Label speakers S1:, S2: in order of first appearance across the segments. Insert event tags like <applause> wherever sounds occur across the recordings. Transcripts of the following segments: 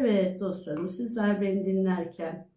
S1: Evet dostlarım sizler beni dinlerken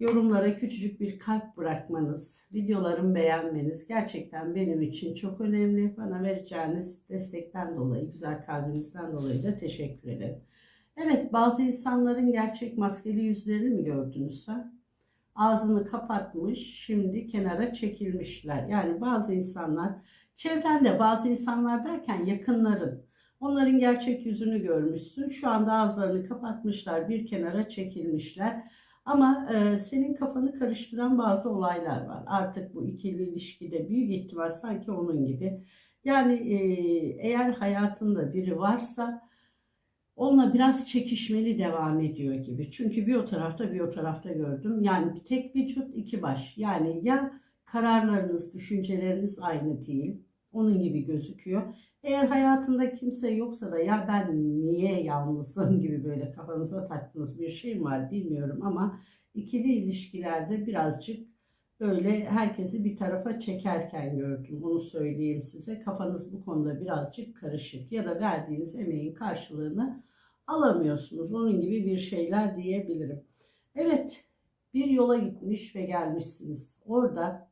S1: yorumlara küçücük bir kalp bırakmanız, videolarımı beğenmeniz gerçekten benim için çok önemli. Bana vereceğiniz destekten dolayı, güzel kalbinizden dolayı da teşekkür ederim. Evet bazı insanların gerçek maskeli yüzlerini mi gördünüz ha? Ağzını kapatmış, şimdi kenara çekilmişler. Yani bazı insanlar, çevrende bazı insanlar derken yakınların, Onların gerçek yüzünü görmüşsün. Şu anda ağızlarını kapatmışlar, bir kenara çekilmişler. Ama e, senin kafanı karıştıran bazı olaylar var. Artık bu ikili ilişkide büyük ihtimal sanki onun gibi. Yani e, eğer hayatında biri varsa onunla biraz çekişmeli devam ediyor gibi. Çünkü bir o tarafta bir o tarafta gördüm. Yani tek vücut iki baş. Yani ya kararlarınız, düşünceleriniz aynı değil. Onun gibi gözüküyor. Eğer hayatında kimse yoksa da ya ben niye yalnızım <laughs> gibi böyle kafanıza taktığınız bir şey var bilmiyorum ama ikili ilişkilerde birazcık böyle herkesi bir tarafa çekerken gördüm. Onu söyleyeyim size. Kafanız bu konuda birazcık karışık ya da verdiğiniz emeğin karşılığını alamıyorsunuz. Onun gibi bir şeyler diyebilirim. Evet, bir yola gitmiş ve gelmişsiniz. Orada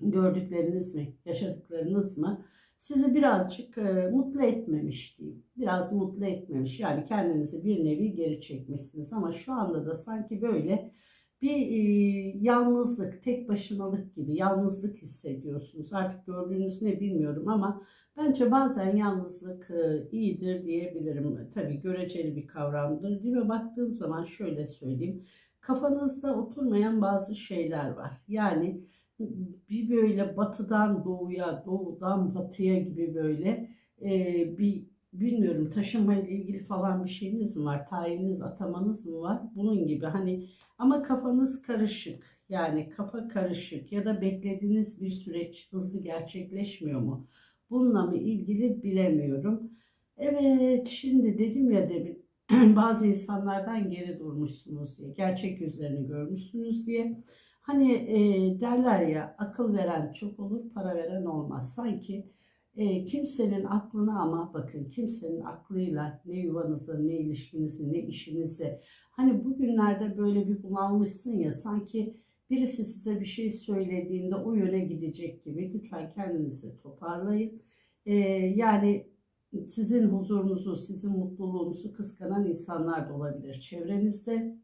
S1: gördükleriniz mi, yaşadıklarınız mı sizi birazcık e, mutlu etmemiş diyeyim. Biraz mutlu etmemiş. Yani kendinizi bir nevi geri çekmişsiniz ama şu anda da sanki böyle bir e, yalnızlık, tek başınalık gibi yalnızlık hissediyorsunuz. Artık gördüğünüz ne bilmiyorum ama bence bazen yalnızlık e, iyidir diyebilirim. Tabii göreceli bir kavramdır. Dibe baktığım zaman şöyle söyleyeyim. Kafanızda oturmayan bazı şeyler var. Yani bir böyle batıdan doğuya, doğudan batıya gibi böyle e, bir bilmiyorum taşınma ile ilgili falan bir şeyiniz mi var? Tayininiz, atamanız mı var? Bunun gibi hani ama kafanız karışık. Yani kafa karışık ya da beklediğiniz bir süreç hızlı gerçekleşmiyor mu? Bununla mı ilgili bilemiyorum. Evet şimdi dedim ya demin <clears throat> bazı insanlardan geri durmuşsunuz diye, gerçek yüzlerini görmüşsünüz diye. Hani e, derler ya akıl veren çok olur, para veren olmaz. Sanki e, kimsenin aklına ama bakın kimsenin aklıyla ne yuvanızı, ne ilişkinizi, ne işinizi. Hani bugünlerde böyle bir bunalmışsın ya sanki birisi size bir şey söylediğinde o yöne gidecek gibi. Lütfen kendinizi toparlayın. E, yani sizin huzurunuzu, sizin mutluluğunuzu kıskanan insanlar da olabilir çevrenizde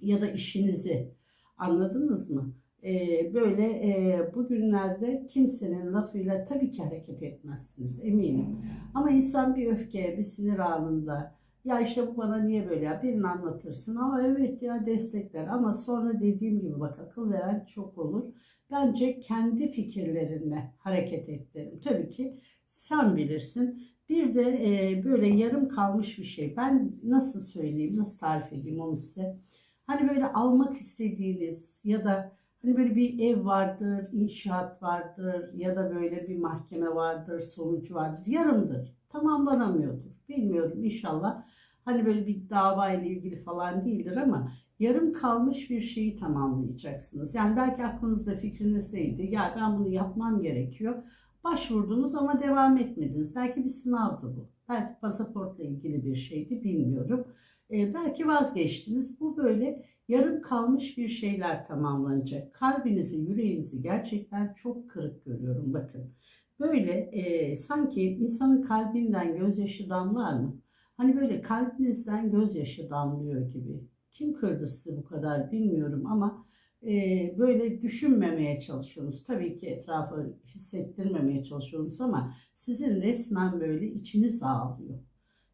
S1: ya da işinizi Anladınız mı? Ee, böyle e, bugünlerde kimsenin lafıyla tabii ki hareket etmezsiniz eminim. Ama insan bir öfke, bir sinir anında ya işte bu bana niye böyle ya birini anlatırsın ama evet ya destekler ama sonra dediğim gibi bak akıl veren çok olur. Bence kendi fikirlerinle hareket et. Tabii ki sen bilirsin. Bir de e, böyle yarım kalmış bir şey. Ben nasıl söyleyeyim, nasıl tarif edeyim onu size. Hani böyle almak istediğiniz ya da hani böyle bir ev vardır, inşaat vardır ya da böyle bir mahkeme vardır, sonucu vardır. Yarımdır. Tamamlanamıyordur. Bilmiyorum inşallah. Hani böyle bir dava ile ilgili falan değildir ama yarım kalmış bir şeyi tamamlayacaksınız. Yani belki aklınızda fikrinizdeydi. Ya ben bunu yapmam gerekiyor. Başvurdunuz ama devam etmediniz. Belki bir sınavdı bu. Belki pasaportla ilgili bir şeydi bilmiyorum. E, belki vazgeçtiniz. Bu böyle yarım kalmış bir şeyler tamamlanacak. Kalbinizi, yüreğinizi gerçekten çok kırık görüyorum bakın. Böyle e, sanki insanın kalbinden gözyaşı damlar mı? Hani böyle kalbinizden gözyaşı damlıyor gibi. Kim kırdı sizi bu kadar bilmiyorum ama e, böyle düşünmemeye çalışıyorsunuz. Tabii ki etrafa hissettirmemeye çalışıyorsunuz ama sizin resmen böyle içiniz ağlıyor.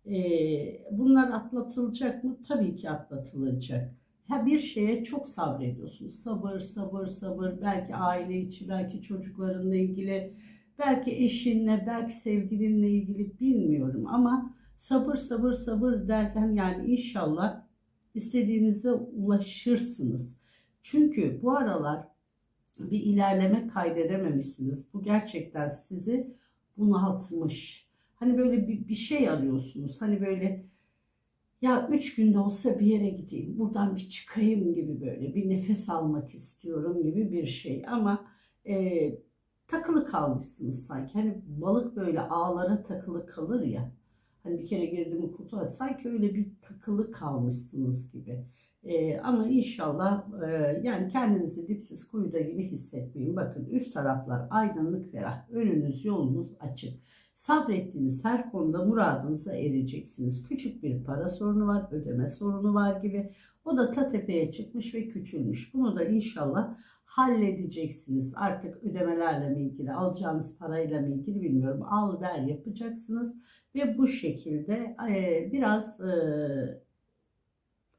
S1: Ee, bunlar atlatılacak mı? Tabii ki atlatılacak. Ha bir şeye çok sabrediyorsunuz. Sabır, sabır, sabır. Belki aile içi, belki çocuklarınla ilgili, belki eşinle, belki sevgilinle ilgili bilmiyorum ama sabır, sabır, sabır derken yani inşallah istediğinize ulaşırsınız. Çünkü bu aralar bir ilerleme kaydedememişsiniz. Bu gerçekten sizi bunaltmış. Hani böyle bir, bir şey arıyorsunuz. Hani böyle ya üç günde olsa bir yere gideyim, buradan bir çıkayım gibi böyle bir nefes almak istiyorum gibi bir şey. Ama e, takılı kalmışsınız sanki. Hani balık böyle ağlara takılı kalır ya. Hani bir kere girdi mi kurtular. Sanki öyle bir takılı kalmışsınız gibi. Ee, ama inşallah e, yani kendinizi dipsiz kuyuda gibi hissetmeyin. Bakın üst taraflar aydınlık ferah. Önünüz yolunuz açık. Sabrettiğiniz her konuda muradınıza ereceksiniz. Küçük bir para sorunu var, ödeme sorunu var gibi. O da ta tepeye çıkmış ve küçülmüş. Bunu da inşallah halledeceksiniz. Artık ödemelerle mi ilgili, alacağınız parayla mı ilgili bilmiyorum. Al ver yapacaksınız ve bu şekilde e, biraz e,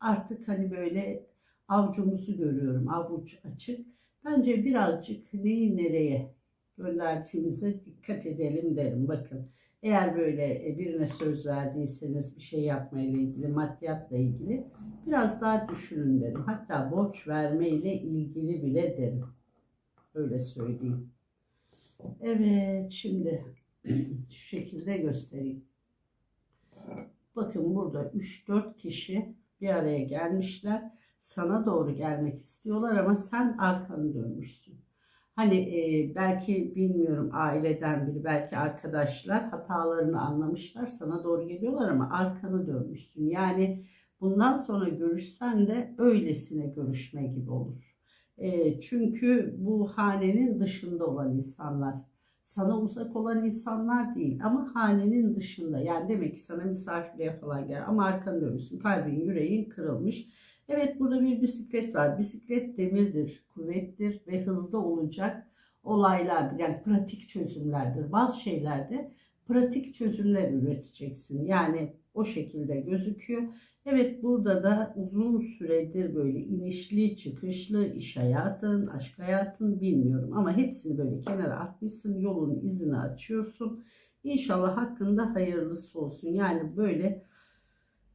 S1: artık hani böyle avcumuzu görüyorum. Avuç açık. Bence birazcık neyi nereye gönderdiğimize dikkat edelim derim. Bakın eğer böyle e, birine söz verdiyseniz bir şey yapmayla ilgili, maddiyatla ilgili biraz daha düşünün derim. Hatta borç vermeyle ilgili bile derim. Öyle söyleyeyim. Evet şimdi <clears throat> şu şekilde göstereyim. Bakın burada 3-4 kişi bir araya gelmişler. Sana doğru gelmek istiyorlar ama sen arkanı dönmüşsün. Hani e, belki bilmiyorum aileden biri, belki arkadaşlar hatalarını anlamışlar, sana doğru geliyorlar ama arkanı dönmüşsün. Yani bundan sonra görüşsen de öylesine görüşme gibi olur. E, çünkü bu hanenin dışında olan insanlar, sana uzak olan insanlar değil ama hanenin dışında. Yani demek ki sana misafirliğe falan gel ama arkanı dönmüşsün, kalbin, yüreğin kırılmış. Evet burada bir bisiklet var. Bisiklet demirdir, kuvvettir ve hızlı olacak olaylardır. Yani pratik çözümlerdir. Bazı şeylerde pratik çözümler üreteceksin. Yani o şekilde gözüküyor. Evet burada da uzun süredir böyle inişli çıkışlı iş hayatın, aşk hayatın bilmiyorum. Ama hepsini böyle kenara atmışsın. Yolun izini açıyorsun. İnşallah hakkında hayırlısı olsun. Yani böyle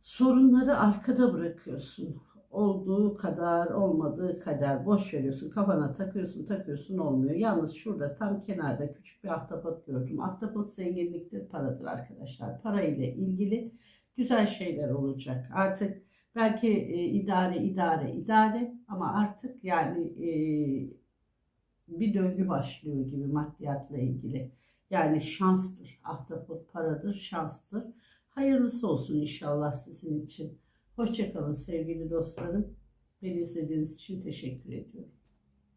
S1: sorunları arkada bırakıyorsun olduğu kadar olmadığı kadar boş veriyorsun kafana takıyorsun takıyorsun olmuyor. Yalnız şurada tam kenarda küçük bir ahtapot gördüm. Ahtapot zenginliktir paradır arkadaşlar. Para ile ilgili güzel şeyler olacak. Artık belki e, idare idare idare ama artık yani e, bir döngü başlıyor gibi maddiyatla ilgili. Yani şanstır. Ahtapot paradır, şanstır. Hayırlısı olsun inşallah sizin için. Hoşçakalın sevgili dostlarım. Beni izlediğiniz için teşekkür ediyorum.